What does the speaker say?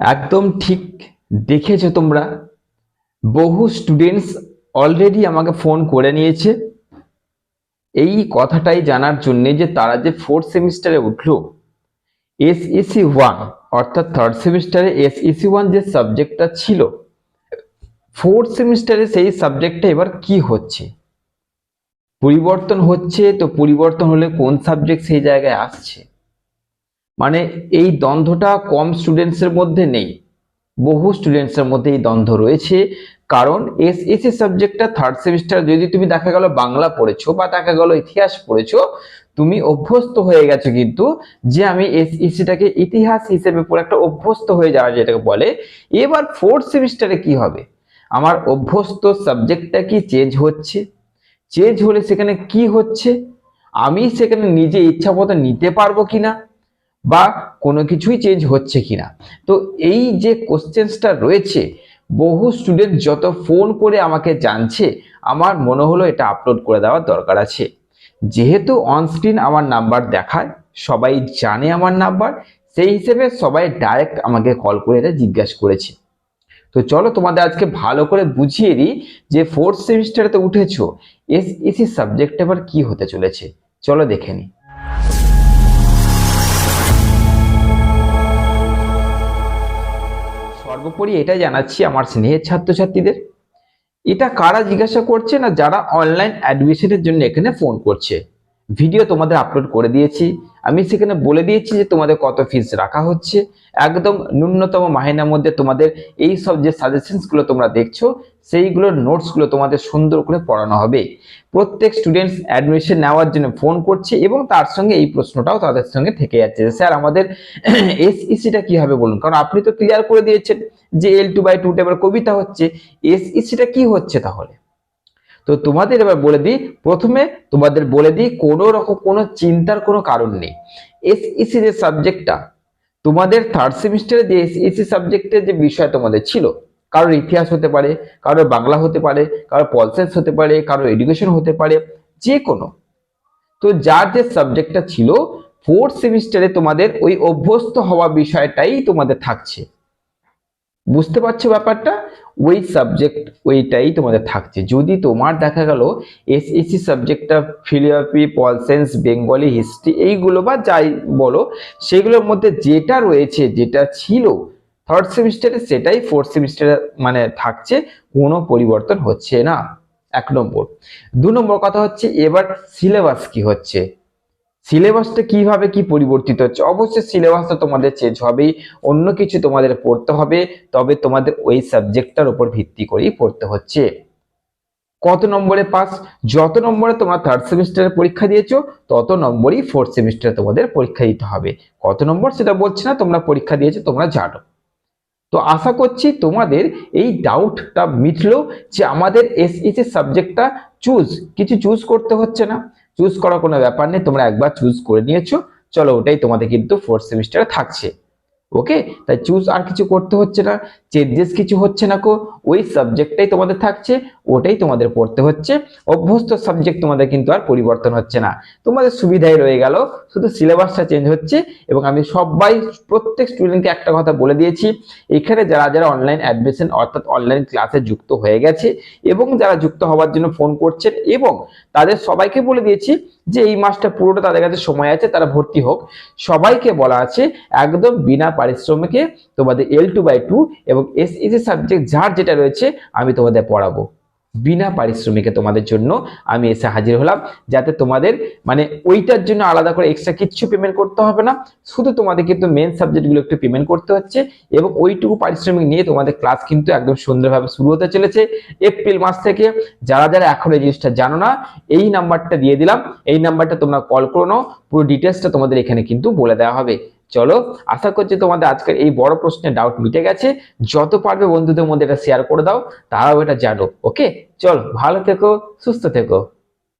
একদম ঠিক দেখেছ তোমরা। বহু স্টুডেন্টস অলরেডি আমাকে ফোন করে নিয়েছে। এই কথাটাই জানার জন্যে যে তারা যে ফোর্থ সেমিস্টারে উঠল এসইসি ওয়ান অর্থাৎ থার্ড সেমিস্টারে এসইসি ওয়ান যে সাবজেক্টটা ছিল ফোর্থ সেমিস্টারে সেই সাবজেক্টটা এবার কি হচ্ছে? পরিবর্তন হচ্ছে, তো পরিবর্তন হলে কোন সাবজেক্ট সেই জায়গায় আসছে? মানে এই দ্বন্দ্বটা কম স্টুডেন্টসের মধ্যে নেই। বহু স্টুডেন্টসের মধ্যে এই দ্বন্দ্ব রয়েছে। কারণ এসএসসি সাবজেক্টটা থার্ড সেমিস্টার যদি তুমি দেখা গেল বাংলা পড়েছো বা দেখা গেল ইতিহাস পড়েছো, তুমি অভ্যস্ত হয়ে গেছো কিন্তু যে আমি এসইসিটাকে ইতিহাস হিসেবে পড়ে একটা অভ্যস্ত হয়ে যাওয়া যেটাকে বলে, এবার ফোর্থ সেমিস্টারে কি হবে? আমার অভ্যস্ত সাবজেক্টটা কি চেঞ্জ হচ্ছে? চেঞ্জ হলে সেখানে কি হচ্ছে? আমি সেখানে নিজে ইচ্ছা মতো নিতে পারব কিনা? বা কোনো কিছুই চেঞ্জ হচ্ছে কিনা। তো এই যে কোশ্চেন্সটা রয়েছে, বহু স্টুডেন্ট যত ফোন করে আমাকে জানছে, আমার মনে হলো এটা আপলোড করে দেওয়ার দরকার আছে। যেহেতু অনস্ক্রিন আমার নাম্বার দেখায়, সবাই জানে আমার নাম্বার সেই হিসেবে সবাই ডাইরেক্ট আমাকে কল করে এটা জিজ্ঞাসা করেছে। তো চলো তোমাদের আজকে ভালো করে বুঝিয়ে দিই যে ফোর্থ সেমিস্টারে তো উঠেছো এসইসি সাবজেক্ট এবার কি হতে চলেছে। চলো দেখে নিই। সর্বোপরি এটা জানাচ্ছি আমার স্নেহের ছাত্রছাত্রীদের। এটা কারা জিজ্ঞাসা করছে না যারা অনলাইন অ্যাডমিশনের জন্য এখানে ফোন করছে? ভিডিও তোমাদের আপলোড করে দিয়েছি। আমি সেখানে বলে দিয়েছি যে তোমাদের কত ফিস রাখা হচ্ছে। একদম ন্যূনতম মাহিনার মধ্যে তোমাদের এই সব যে সাজেশনসগুলো তোমরা দেখছ, সেইগুলোর নোটসগুলো তোমাদের সুন্দর করে পড়ানো হবে। প্রত্যেক স্টুডেন্টস অ্যাডমিশন নেওয়ার জন্য ফোন করছে এবং তার সঙ্গে এই প্রশ্নটাও তাদের সঙ্গে থেকে যাচ্ছে স্যার, আমাদের এসইসিটা কি হবে বলুন? কারণ আপনি তো ক্লিয়ার করে দিয়েছেন যে এল টু বাই টু এবার কবিতা হচ্ছে। এসইসিটা কি হচ্ছে তাহলে? তো তোমাদের এবার বলে দিই, প্রথমে তোমাদের বলে দিই, কোনো রকম কোনো চিন্তার কোনো কারণ নেই। এসইসি যে সাবজেক্টটা তোমাদের থার্ড সেমিস্টারে যে এসইসি সাবজেক্টের যে বিষয় তোমাদের ছিল, কারোর ইতিহাস হতে পারে, কারোর বাংলা হতে পারে, কারোর পলসেন্স হতে পারে, কারোর এডুকেশন হতে পারে, যে কোনো। তো যার যে সাবজেক্টটা ছিল ফোর্থ সেমিস্টারে তোমাদের ওই অভ্যস্ত হওয়া বিষয়টাই তোমাদের থাকছে। বুঝতে পারছ ব্যাপারটা? ওই সাবজেক্ট ওইটাই তোমাদের থাকছে। যদি তোমার দেখা গেল এসএসসি সাবজেক্টটা ফিলিওপি পলসেন্স বেঙ্গলি হিস্ট্রি এইগুলো বা যাই বলো, সেগুলোর মধ্যে যেটা রয়েছে, যেটা ছিল থার্ড সেমিস্টারে সেটাই ফোর্থ সেমিস্টারে মানে থাকছে, কোনো পরিবর্তন হচ্ছে না। এক নম্বর। দু নম্বর কথা হচ্ছে, এবার সিলেবাস কি হচ্ছে? সিলেবাসটা কীভাবে কি পরিবর্তিত হচ্ছে? অবশ্যই সিলেবাসটা তোমাদের চেঞ্জ হবেই, অন্য কিছু তোমাদের পড়তে হবে, তবে তোমাদের ওই সাবজেক্টটার উপর ভিত্তি করেই পড়তে হচ্ছে। কত নম্বরে পাস যত নম্বরে তোমরা থার্ড সেমিস্টারের পরীক্ষা দিয়েছ, তত নম্বরই ফোর্থ সেমিস্টারে তোমাদের পরীক্ষা দিতে হবে। কত নম্বর সেটা বলছি না, তোমরা পরীক্ষা দিয়েছ, তোমরা জানো। তো আশা করছি তোমাদের এই ডাউটটা মিটলো যে আমাদের এসইসি সাবজেক্টটা চুজ কিছু চুজ করতে হচ্ছে না। চুজ করার কোনো ব্যাপার নেই, তোমরা একবার চুজ করে নিয়েছো। চলো ওটাই তোমাদের কিন্তু ফোর্থ সেমিস্টারে থাকছে। ওকে তাই চুজ আর কিছু করতে হচ্ছে না। চেঞ্জেস কিছু হচ্ছে না কো। ওই সাবজেক্টটাই তোমাদের থাকছে, ওটাই তোমাদের পড়তে হচ্ছে। অভ্যস্ত সাবজেক্ট তোমাদের কিন্তু আর পরিবর্তন হচ্ছে না। তোমাদের সুবিধাই রয়ে গেল। শুধু সিলেবাসটা চেঞ্জ হচ্ছে এবং আমি সবাই, প্রত্যেক স্টুডেন্টকে একটা কথা বলে দিয়েছি। এখানে যারা যারা অনলাইন অ্যাডমিশন অর্থাৎ অনলাইন ক্লাসে যুক্ত হয়ে গেছে এবং যারা যুক্ত হওয়ার জন্য ফোন করছেন এবং তাদের সবাইকে বলে দিয়েছি যে এই মাসটা পুরোটা তাদের কাছে সময় আছে, তারা ভর্তি হোক। সবাইকে বলা আছে, একদম বিনা পারিশ্রমিকে তোমাদের এল টু বাই টু এবং এস সাবজেক্ট যার যেটা রয়েছে আমি তোমাদের পড়াবো। বিনা পারিশ্রমিকে তোমাদের জন্য আমি এসে হাজির হলাম। যাতে তোমাদের মানে ওইটার জন্য আলাদা করে এক্সট্রা কিচ্ছু পেমেন্ট করতে হবে না। শুধু তোমাদের কিন্তু মেন সাবজেক্টগুলো একটু পেমেন্ট করতে হচ্ছে এবং ওইটুকু পারিশ্রমিক নিয়ে তোমাদের ক্লাস কিন্তু একদম সুন্দরভাবে শুরু হতে চলেছে। এপ্রিল মাস থেকে যারা যারা এখন এই জিনিসটা জানো না, এই নাম্বারটা দিয়ে দিলাম। এই নাম্বারটা তোমরা কল করো পুরো ডিটেলসটা তোমাদের এখানে কিন্তু বলে দেওয়া হবে। চলো, আশা করছি তোমাদের আজকের এই বড় প্রশ্নের ডাউট মিটে গেছে। যত পারবে বন্ধুদের মধ্যে এটা শেয়ার করে দাও, তারাও এটা জানো ওকে চলো, ভালো থেকো, সুস্থ থেকো।